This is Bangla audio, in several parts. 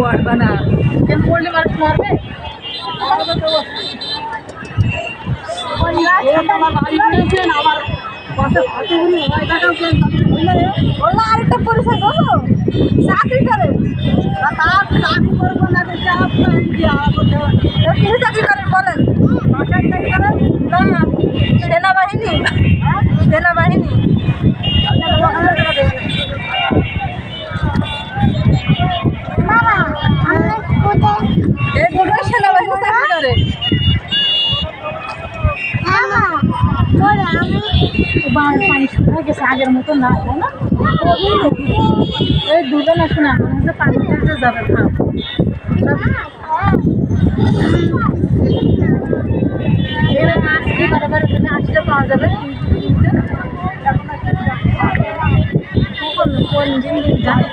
পড়বে না। কেন পড়লে মানুষ মারবে? আরেকটা পরিচয় দেবো চাকরি করে চাকরি করব না চাকরি করেন বলেন সেনাবাহিনী সেনাবাহিনী বাবা আমরা কোথায় এই দুটোই সেনাবাহিনী চাকরি করে বাবা বাড়ি পানি শুকিয়ে গেছে আগের মতো না তাই না এই আমার পানি যাবে খাও আসলে পাওয়া যাবে কোন কোন জিনিস জানি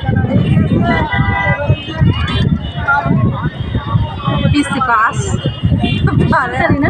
পিসি পাস না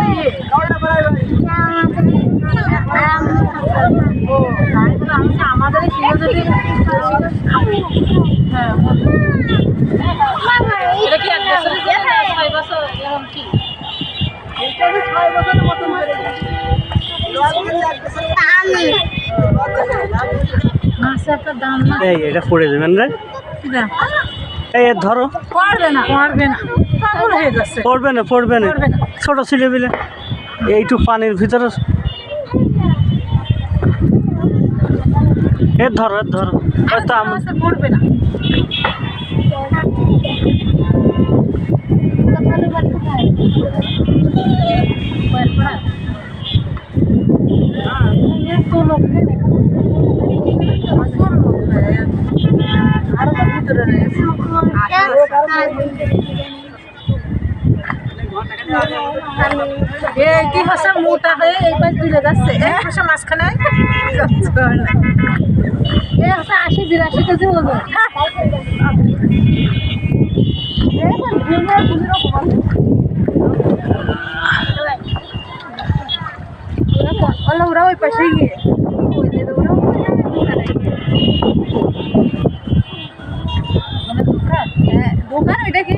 এই এটা পড়ে যাবেন রে এই এ ধরো। পারবে না পারবে না। পাগল যাচ্ছে। পড়বে না পড়বে না। পড়বে না। ছোট ছেলে বিলে এইটু পানির ভিতরে। এ ধরো ধরো। এই তো পড়বে না। তো লোক আরও ভিতরে রয়েছে এই কি হচ্ছে মোটা হয়ে এই পাশ দিলে যাচ্ছে এই হচ্ছে মাঝখানে এই হচ্ছে আশি বিরাশি কেজি ওজন ওরা ওই পাশে গিয়ে ওই যে ওরা মানে দোকান হ্যাঁ দোকান ওইটা কি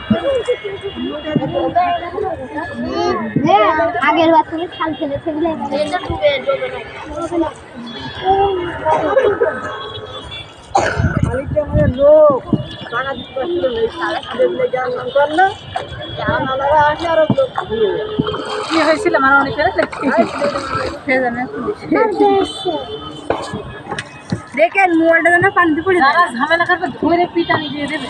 আগের বার তুমি খাল খেলে ফেললে খানিকটা লোক। টাকা দিতে পারছিল না এই সাড়ে সাড়ে দিলে যার নাম করল যার নালারা আসে আরও লোক। দিয়ে কি? হয়েছিল আমার অনেকের দেখেন মোবাইলটা যেন পানিতে পড়ে ঝামেলা করবে ধরে পিটানি দিয়ে দেবে।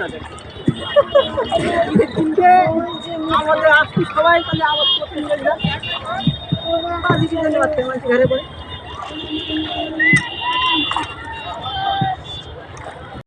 কাজে। কিন্তু আমাদের আজকে সবাই তাহলে আবার বাচ্চা মানুষ ঘরে পড়ে